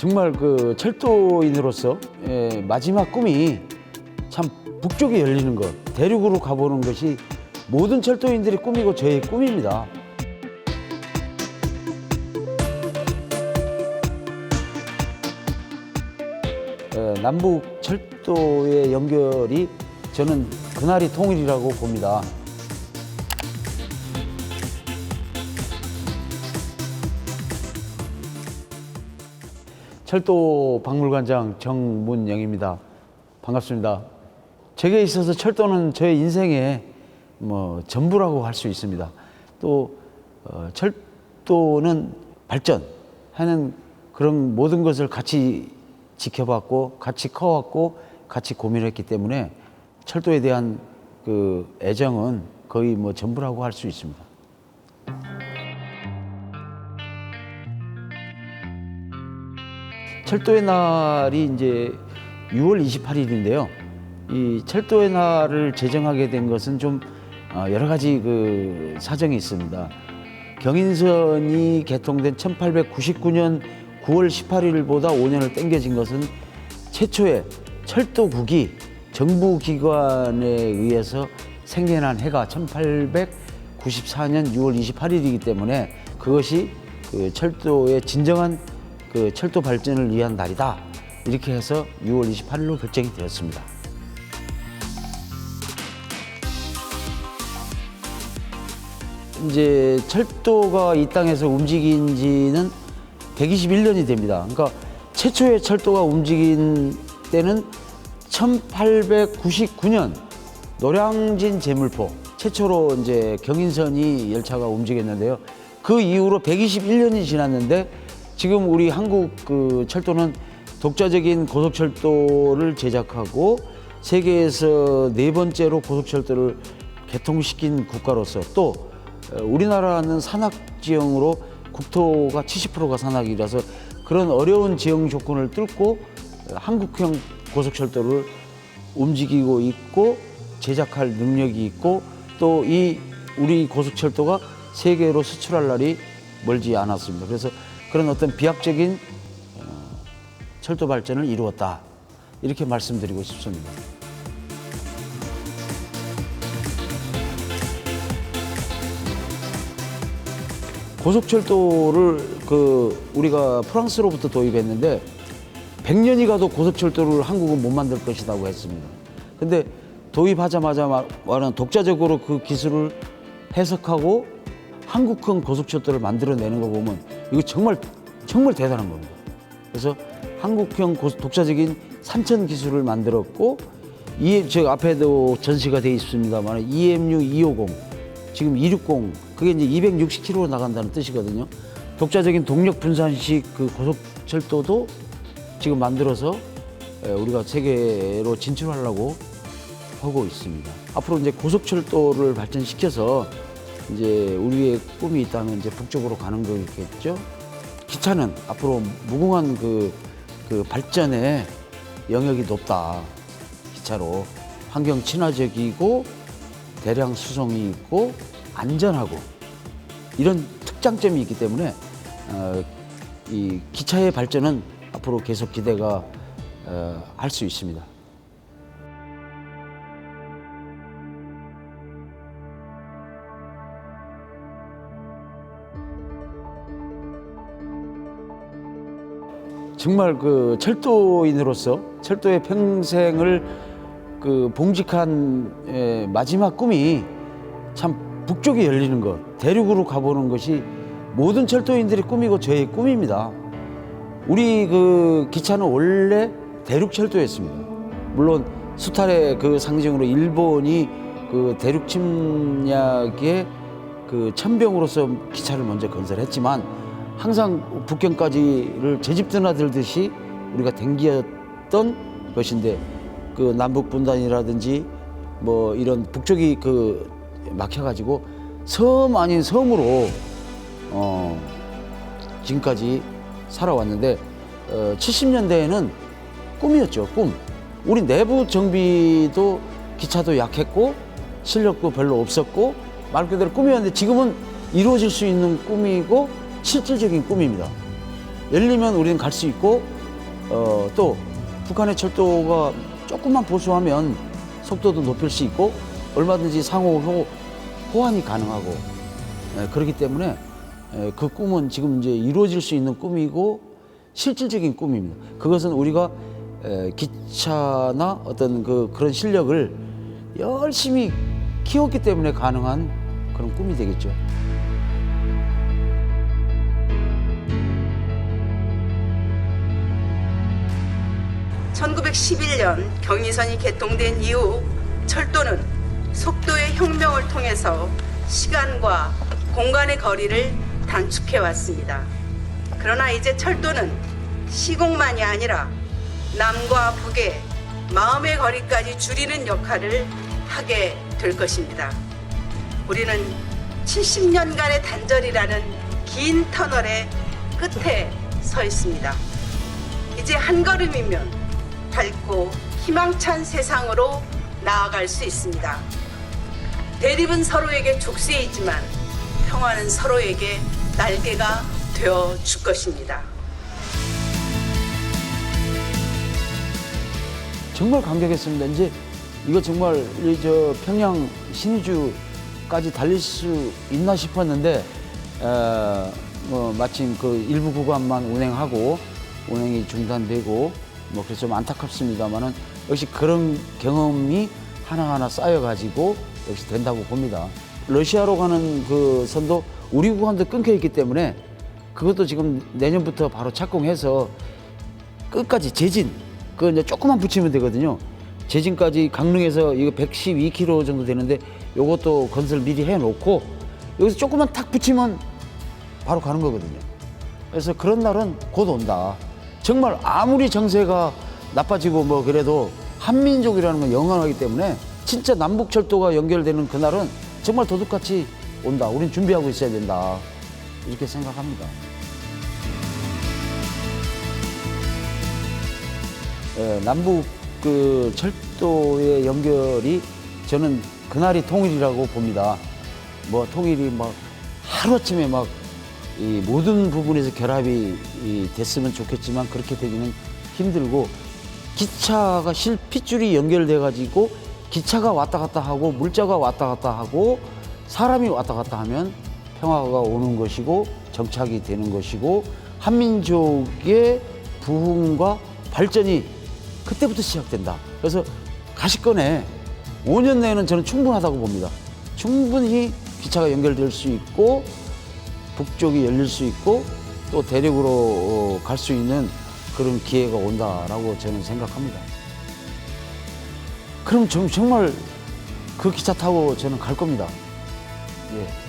정말 그 철도인으로서 예, 마지막 꿈이 참 북쪽에 열리는 것, 대륙으로 가보는 것이 모든 철도인들의 꿈이고 저의 꿈입니다. 어, 남북 철도의 연결이 저는 그날이 통일이라고 봅니다. 철도 박물관장 정문영입니다. 반갑습니다. 제게 있어서 철도는 저의 인생의 뭐 전부라고 할 수 있습니다. 또 어, 철도는 발전하는 그런 모든 것을 같이 지켜봤고 같이 커왔고 같이 고민했기 때문에 철도에 대한 그 애정은 거의 뭐 전부라고 할 수 있습니다. 철도의 날이 이제 6월 28일인데요. 이 철도의 날을 제정하게 된 것은 좀 어, 여러 가지 그 사정이 있습니다. 경인선이 개통된 1899년 9월 18일보다 5년을 땡겨진 것은 최초의 철도국이 정부 기관에 의해서 생겨난 해가 1894년 6월 28일이기 때문에 그것이 그 철도의 진정한 그 철도 발전을 위한 날이다. 이렇게 해서 6월 28일로 결정이 되었습니다. 이제 철도가 이 땅에서 움직인 지는 121년이 됩니다. 그러니까 최초의 철도가 움직인 때는 1899년 노량진 제물포 최초로 이제 경인선이 열차가 움직였는데요. 그 이후로 121년이 지났는데 지금 우리 한국 그 철도는 독자적인 고속철도를 제작하고 세계에서 네 번째로 고속철도를 개통시킨 국가로서 또 어, 우리나라는 산악 지형으로 국토가 70%가 산악이라서 그런 어려운 지형 조건을 뚫고 한국형 고속철도를 움직이고 있고 제작할 능력이 있고 또 이 우리 고속철도가 세계로 수출할 날이 멀지 않았습니다. 그래서 그런 어떤 비약적인 어, 철도 발전을 이루었다 이렇게 말씀드리고 싶습니다. 고속철도를 그 우리가 프랑스로부터 도입했는데 100년이 가도 고속철도를 한국은 못 만들 것이라고 했습니다. 근데 도입하자마자 마- 말은 독자적으로 그 기술을 해석하고 한국형 고속철도를 만들어내는 거 보면 이거 정말 정말 대단한 겁니다. 그래서 한국형 독자적인 산천 기술을 만들었고 이 저 앞에도 전시가 돼 있습니다만 EMU 250 지금 260 그게 이제 260km로 나간다는 뜻이거든요. 독자적인 동력 분산식 그 고속철도도 지금 만들어서 에, 우리가 세계로 진출하려고 하고 있습니다. 앞으로 이제 고속철도를 발전시켜서 이제 우리의 꿈이 있다면 이제 북쪽으로 가는 거겠죠. 기차는 앞으로 무궁한 그, 그 발전의 영역이 높다. 기차로 환경 친화적이고 대량 수송이 있고 안전하고 이런 특장점이 있기 때문에 어, 이 기차의 발전은 앞으로 계속 기대가 어, 할 수 있습니다. 정말 그 철도인으로서 철도의 평생을 그 봉직한 에, 마지막 꿈이 참 북쪽에 열리는 것, 대륙으로 가보는 것이 모든 철도인들의 꿈이고 저의 꿈입니다. 우리 그 기차는 원래 대륙 철도였습니다. 물론 수탈의 그 상징으로 일본이 그 대륙 침략의 그 천병으로서 기차를 먼저 건설했지만 항상 북경까지를 제 집 드나들듯이 우리가 댕기었던 것인데 그 남북 분단이라든지 뭐 이런 북쪽이 그 막혀가지고 섬 아닌 섬으로 어 지금까지 살아왔는데 어 70년대에는 꿈이었죠 꿈. 우리 내부 정비도 기차도 약했고 실력도 별로 없었고 말 그대로 꿈이었는데 지금은 이루어질 수 있는 꿈이고 실질적인 꿈입니다. 열리면 우리는 갈 수 있고 어, 또 북한의 철도가 조금만 보수하면 속도도 높일 수 있고 얼마든지 상호 호, 호환이 가능하고 예, 그렇기 때문에 예, 그 꿈은 지금 이제 이루어질 수 있는 꿈이고 실질적인 꿈입니다. 그것은 우리가 에, 기차나 어떤 그 그런 실력을 열심히 키웠기 때문에 가능한 그런 꿈이 되겠죠. 1911년 경의선이 개통된 이후 철도는 속도의 혁명을 통해서 시간과 공간의 거리를 단축해 왔습니다. 그러나 이제 철도는 시공만이 아니라 남과 북의 마음의 거리까지 줄이는 역할을 하게 될 것입니다. 우리는 70년간의 단절이라는 긴 터널의 끝에 서 있습니다. 이제 한 걸음이면 밝고 희망찬 세상으로 나아갈 수 있습니다. 대립은 서로에게 족쇄이지만 평화는 서로에게 날개가 되어 줄 것입니다. 정말 감격했습니다. 이제 이거 정말 이저 평양 신의주까지 달릴 수 있나 싶었는데 어, 뭐 마침 그 일부 구간만 운행하고 운행이 중단되고 뭐 그래서 좀 안타깝습니다만은 역시 그런 경험이 하나하나 쌓여가지고 역시 된다고 봅니다. 러시아로 가는 그 선도 우리 구간도 끊겨 있기 때문에 그것도 지금 내년부터 바로 착공해서 끝까지 재진 그 이제 조금만 붙이면 되거든요. 재진까지 강릉에서 이거 112km 정도 되는데 요것도 건설 미리 해놓고 여기서 조금만 탁 붙이면 바로 가는 거거든요. 그래서 그런 날은 곧 온다. 정말 아무리 정세가 나빠지고 뭐 그래도 한민족이라는 건 영원하기 때문에 진짜 남북철도가 연결되는 그날은 정말 도둑같이 온다. 우린 준비하고 있어야 된다. 이렇게 생각합니다. 예, 남북 그 철도의 연결이 저는 그날이 통일이라고 봅니다. 뭐 통일이 막 하루아침에 막 이 모든 부분에서 결합이 이 됐으면 좋겠지만 그렇게 되기는 힘들고 기차가 실 핏줄이 연결돼 가지고 기차가 왔다 갔다 하고 물자가 왔다 갔다 하고 사람이 왔다 갔다 하면 평화가 오는 것이고 정착이 되는 것이고 한민족의 부흥과 발전이 그때부터 시작된다. 그래서 가시권에 5년 내에는 저는 충분하다고 봅니다. 충분히 기차가 연결될 수 있고 북쪽이 열릴 수 있고 또 대륙으로 갈 수 있는 그런 기회가 온다라고 저는 생각합니다. 그럼 정- 정말 그 기차 타고 저는 갈 겁니다. 예.